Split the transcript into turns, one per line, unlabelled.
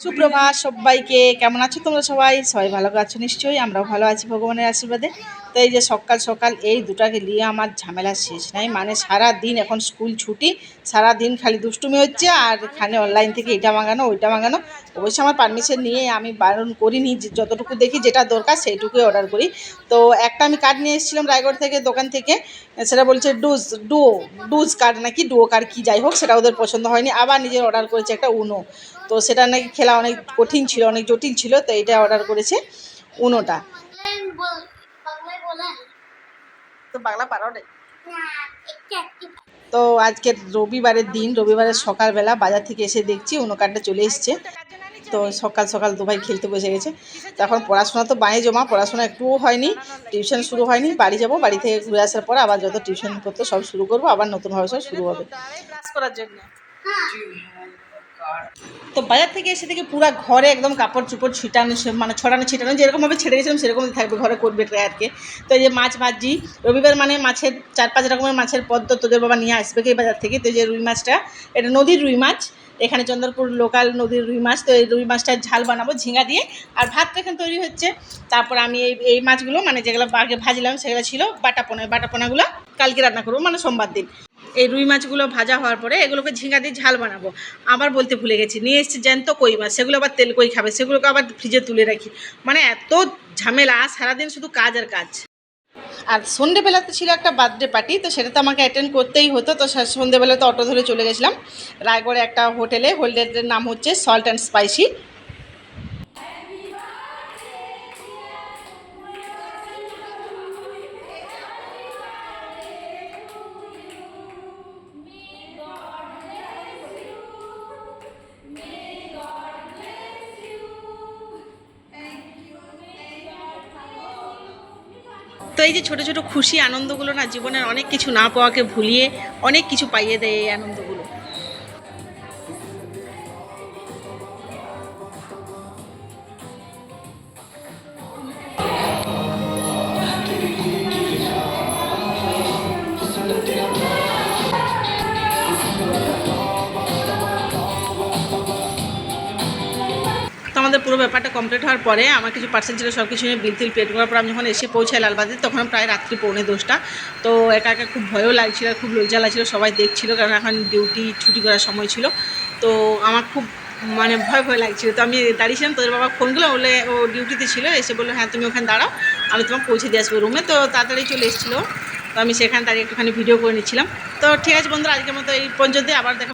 সুপ্রভাত সবাইকে, কেমন আছো তোমরা সবাই? সবাই ভালো আছো নিশ্চয়ই, আমরাও ভালো আছি ভগবানের আশীর্বাদে। তো এই যে সকাল সকাল এই দুটাকে নিয়ে আমার ঝামেলা শেষ নাই। মানে সারা দিন এখন স্কুল ছুটি সারা দিন খালি দুষ্টুমি হচ্ছে আর এখানে অনলাইন থেকে এটা মাঙানো ওইটা মাঙানো অবশ্যই আমার পারমিশন নিয়ে আমি বারণ করিনি যতটুকু দেখি যেটা দরকার সেইটুকুই অর্ডার করি। তো একটা আমি কার্ড নিয়ে এসেছিলাম রায়গড় থেকে দোকান থেকে, সেটা বলছে ডুজ ডুও ডুজ কার্ড নাকি ডুও কার্ড কি যাই হোক, সেটা ওদের পছন্দ হয়নি, আবার নিজের অর্ডার করেছে একটা উনো তো সেটা নাকি খেলা অনেক কঠিন ছিল, অনেক জটিল ছিল, তো এটা অর্ডার করেছে উনোটা তো বাংলা পারো না
না একটু একটু
তো আজকে রবিবারের দিন রবিবারের সকালবেলা বাজার থেকে এসে দেখছি উনো কার্ডটা চলে এসছে। তো সকাল সকাল দু ভাই খেলতে বসে গেছে। তো এখন পড়াশোনা তো বাঁয়ে জমা পড়াশোনা একটুও হয়নি টিউশন শুরু হয়নি বাড়ি যাব বাড়ি থেকে ঘুরে আসার পর আবার যত টিউশন করতে সব শুরু করব আবার নতুনভাবে সব শুরু হবে। ব্রাশ করার জন্য?
হ্যাঁ।
তো বাজার থেকে এসে থেকে পুরো ঘরে একদম কাপড় চুপড় ছিটানো মানে ছড়ানো, ছিটানো, যেরকমভাবে ছেড়ে গেছিলাম সেরকমই থাকবে ঘরে করবে আজকে। তো এই যে মাছ ভাজি, রবিবার মানে মাছের চার পাঁচ রকমের মাছের পদ্ম তোদের বাবা নিয়ে আসবে কি বাজার থেকে? তো যে রুই মাছটা, এটা নদীর রুই মাছ, এখানে চন্দ্রপুর লোকাল নদীর রুই মাছ, তো এই রুই মাছটার ঝাল বানাবো, ঝিঙা দিয়ে। আর ভাতটা এখানে তৈরি হচ্ছে। তারপর আমি এই এই মাছগুলো মানে যেগুলো আগে ভাজলাম সেগুলো ছিল বাটাপোনা, বাটাপোনাগুলো কালকে রান্না করব মানে সোমবার দিন। এই রুই মাছগুলো ভাজা হওয়ার পরে এগুলোকে ঝিঙ্গা দিয়ে ঝাল বানাবো। আবার বলতে ভুলে গেছি, নিয়ে এসেছি জ্যান্ত কই মাছ, সেগুলো আবার তেল কই খাবে, সেগুলোকে আবার ফ্রিজে তুলে রাখি। মানে এত ঝামেলা, সারাদিন শুধু কাজ আর কাজ। আর সন্ধেবেলাতে ছিল একটা বার্থডে পার্টি তো সেটা তো আমাকে অ্যাটেন্ড করতেই হতো, তো সন্ধেবেলা তো অটো ধরে চলে গেছিলাম। রায়গড়ে একটা হোটেলে, হোটেলের নাম হচ্ছে সল্ট অ্যান্ড স্পাইসি তো এই যে ছোট ছোট খুশি আনন্দগুলো না জীবনের অনেক কিছু না পাওয়াকে ভুলিয়ে অনেক কিছু পাইয়ে দেয় এই আনন্দগুলো। আমাদের পুরো ব্যাপারটা কমপ্লিট হওয়ার পরে আমার কিছু পার্সেল ছিল সব কিছু নিয়ে বিল তিল পেড করার পর আমি যখন এসে পৌঁছাই লালবাজার, তখন প্রায় রাত্রি পৌনে দশটা। তো একা একা খুব ভয়ও লাগছিল, খুব লজ্জা লাগছিল, সবাই দেখছিল কারণ এখন ডিউটি ছুটি করার সময় ছিল। তো আমার খুব মানে ভয় ভয় লাগছিল। তো আমি দাঁড়িয়েছিলাম, তোদের বাবা ফোন করলাম বলে ও ডিউটিতে ছিল? এসে বলল হ্যাঁ তুমি ওখানে দাঁড়াও, আমি তোমাকে পৌঁছে দিয়ে আসব রুমে তো তাড়াতাড়ি চলে এসেছিল। তো আমি সেখানে দাঁড়িয়ে একটুখানি ভিডিও করে নিচ্ছিলাম। তো ঠিক আছে বন্ধুরা, আজকের মতো এই পর্যন্ত আবার দেখা